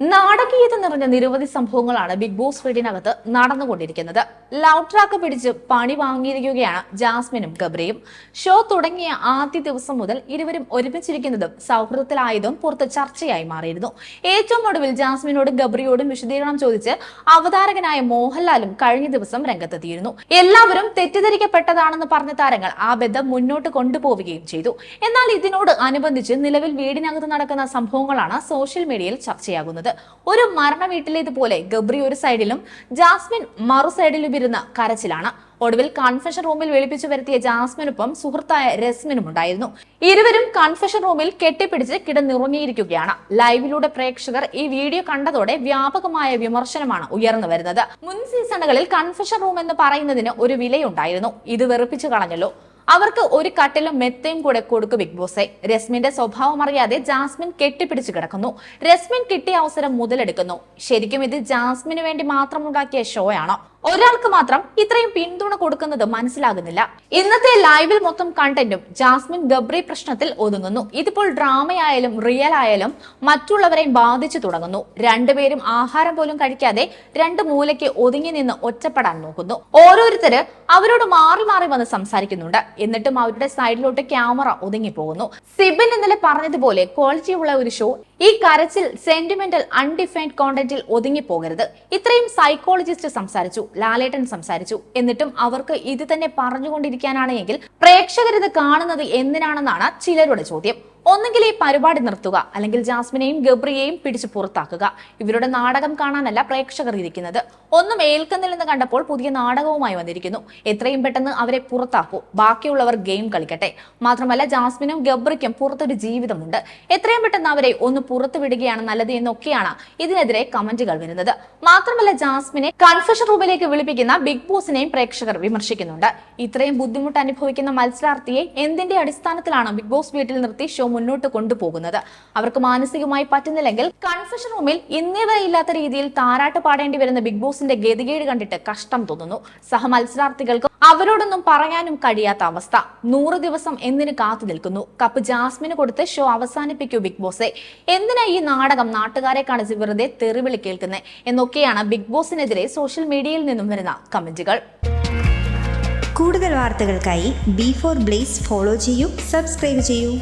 നാടകീയത നിറഞ്ഞ നിരവധി സംഭവങ്ങളാണ് ബിഗ് ബോസ് വീടിനകത്ത് നടന്നുകൊണ്ടിരിക്കുന്നത്. ലവ് ട്രാക്ക് പിടിച്ച് പണി വാങ്ങിയിരിക്കുകയാണ് ജാസ്മിനും ഗബ്രിയും. ഷോ തുടങ്ങിയ ആദ്യ ദിവസം മുതൽ ഇരുവരും ഒരുമിച്ചിരിക്കുന്നതും സൗഹൃദത്തിലായതും പുറത്ത് ചർച്ചയായി മാറിയിരുന്നു. ഏറ്റവും ഒടുവിൽ ജാസ്മിനോടും ഗബ്രിയോടും വിശദീകരണം ചോദിച്ച് അവതാരകനായ മോഹൻലാലും കഴിഞ്ഞ ദിവസം രംഗത്തെത്തിയിരുന്നു. എല്ലാവരും തെറ്റിദ്ധരിക്കപ്പെട്ടതാണെന്ന് പറഞ്ഞ താരങ്ങൾ ആ ബന്ധം മുന്നോട്ട് കൊണ്ടുപോവുകയും ചെയ്തു. എന്നാൽ ഇതിനോട് അനുബന്ധിച്ച് നിലവിൽ വീടിനകത്ത് നടക്കുന്ന സംഭവങ്ങളാണ് സോഷ്യൽ മീഡിയയിൽ ചർച്ചയാകുന്നത്. ഒരു മരണ വീട്ടിലേതുപോലെ ഗബ്രി ഒരു സൈഡിലും ജാസ്മിൻ മറു സൈഡിലും ഇരുന്ന കരച്ചിലാണ്. ഒടുവിൽ കൺഫെഷൻ റൂമിൽ വിളിപ്പിച്ചു വരുത്തിയ ജാസ്മിനൊപ്പം സുഹൃത്തായ രസ്മിനും ഉണ്ടായിരുന്നു. ഇരുവരും കൺഫെഷൻ റൂമിൽ കെട്ടിപ്പിടിച്ച് കിടന്നുറങ്ങിയിരിക്കുകയാണ്. ലൈവിലൂടെ പ്രേക്ഷകർ ഈ വീഡിയോ കണ്ടതോടെ വ്യാപകമായ വിമർശനമാണ് ഉയർന്നു വരുന്നത്. മുൻ സീസണുകളിൽ കൺഫെഷൻ റൂം എന്ന് പറയുന്നതിന് ഒരു വിലയുണ്ടായിരുന്നു. ഇത് വെറുപ്പിച്ചു കളഞ്ഞല്ലോ. അവർക്ക് ഒരു കട്ടിലും മെത്തയും കൂടെ കൊടുക്കും ബിഗ് ബോസെ. രസ്മിന്റെ സ്വഭാവം അറിയാതെ ജാസ്മിൻ കെട്ടിപ്പിടിച്ചു കിടക്കുന്നു. രസ്മിൻ കിട്ടിയ അവസരം മുതലെടുക്കുന്നു. ശരിക്കും ഇത് ജാസ്മിന് വേണ്ടി മാത്രം ഉണ്ടാക്കിയ ഷോ ആണോ? ഒരാൾക്ക് മാത്രം ഇത്രയും പിന്തുണ കൊടുക്കുന്നത് മനസ്സിലാകുന്നില്ല. ഇന്നത്തെ ലൈവിൽ മൊത്തം കണ്ടന്റും ജാസ്മിൻ ഗബ്രി പ്രശ്നത്തിൽ ഒതുങ്ങുന്നു. ഇതിപ്പോൾ ഡ്രാമയായാലും റിയൽ ആയാലും മറ്റുള്ളവരെയും ബാധിച്ചു തുടങ്ങുന്നു. രണ്ടുപേരും ആഹാരം പോലും കഴിക്കാതെ രണ്ട് മൂലയ്ക്ക് ഒതുങ്ങി നിന്ന് ഒറ്റപ്പെടാൻ നോക്കുന്നു. ഓരോരുത്തര് അവരോട് മാറി മാറി വന്ന് സംസാരിക്കുന്നുണ്ട്. എന്നിട്ടും അവരുടെ സൈഡിലോട്ട് ക്യാമറ ഒതുങ്ങി പോകുന്നു. സിബിൻ ഇന്നലെ പറഞ്ഞതുപോലെ ക്വാളിറ്റിയുള്ള ഒരു ഷോ ഈ കരച്ചിൽ സെന്റിമെന്റൽ അൺഡിഫൈൻഡ് കോണ്ടന്റിൽ ഒതുങ്ങി പോകരുത് ഇത്രയും സൈക്കോളജിസ്റ്റ് സംസാരിച്ചു ലാലേട്ടൻ സംസാരിച്ചു. എന്നിട്ടും അവർക്ക് ഇത് തന്നെ പറഞ്ഞുകൊണ്ടിരിക്കാനാണ് എങ്കിൽ പ്രേക്ഷകർ ഇത് കാണുന്നത് എന്തിനാണെന്നാണ് ചിലരുടെ ചോദ്യം. ഒന്നുകിൽ ഈ പരിപാടി നിർത്തുക അല്ലെങ്കിൽ ജാസ്മിനെയും ഗബ്രിയെയും പിടിച്ചു പുറത്താക്കുക. ഇവരുടെ നാടകം കാണാനല്ല പ്രേക്ഷകർ ഇരിക്കുന്നത്. ഒന്നും ഏൽക്കുന്നില്ലെന്ന് കണ്ടപ്പോൾ പുതിയ നാടകവുമായി വന്നിരിക്കുന്നു. എത്രയും പെട്ടെന്ന് അവരെ പുറത്താക്കൂ. ബാക്കിയുള്ളവർ ഗെയിം കളിക്കട്ടെ. മാത്രമല്ല ജാസ്മിനും ഗബ്രിക്കും പുറത്തൊരു ജീവിതമുണ്ട്. എത്രയും പെട്ടെന്ന് അവരെ ഒന്ന് പുറത്തു വിടുകയാണ് നല്ലത് എന്നൊക്കെയാണ് ഇതിനെതിരെ കമന്റുകൾ വരുന്നത്. മാത്രമല്ല ജാസ്മിനെ കൺഫ്യൂഷൻ റൂമിലേക്ക് വിളിപ്പിക്കുന്ന ബിഗ് ബോസിനെയും പ്രേക്ഷകർ വിമർശിക്കുന്നുണ്ട്. ഇത്രയും ബുദ്ധിമുട്ട് അനുഭവിക്കുന്ന മത്സരാർത്ഥിയെ എന്തിന്റെ അടിസ്ഥാനത്തിലാണ് ബിഗ് ബോസ് വീട്ടിൽ നിർത്തി ഷോ മുന്നോട്ട് കൊണ്ടുപോകുന്നത്. അവർക്ക് മാനസികമായി പറ്റുന്നില്ലെങ്കിൽ കൺഫെഷൻ റൂമിൽ ഇന്നേവരെ ഇല്ലാത്ത രീതിയിൽ താരാട്ട് പാടേണ്ടി വരുന്ന ബിഗ് ബോസിന്റെ ഗതികേട് കണ്ടിട്ട് കഷ്ടം തോന്നുന്നു. സഹ മത്സരാർത്ഥികൾക്ക് അവരോടൊന്നും പറയാനും കഴിയാത്ത അവസ്ഥ. നൂറ് ദിവസം എന്തിന് കാത്തു നിൽക്കുന്നു. കപ്പ് ജാസ്മിന് കൊടുത്ത് ഷോ അവസാനിപ്പിക്കൂ ബിഗ് ബോസെ എന്തിനാ ഈ നാടകം നാട്ടുകാരെ കാണിച്ച് വെറുതെ തെറിവിളി കേൾക്കുന്നത് എന്നൊക്കെയാണ് ബിഗ് ബോസിനെതിരെ സോഷ്യൽ മീഡിയയിൽ നിന്നും വരുന്ന കമന്റുകൾ. കൂടുതൽ വാർത്തകൾക്കായി ബി ഫോർ ബ്ലേസ് ഫോളോ ചെയ്യൂ സബ്സ്ക്രൈബ് ചെയ്യൂ.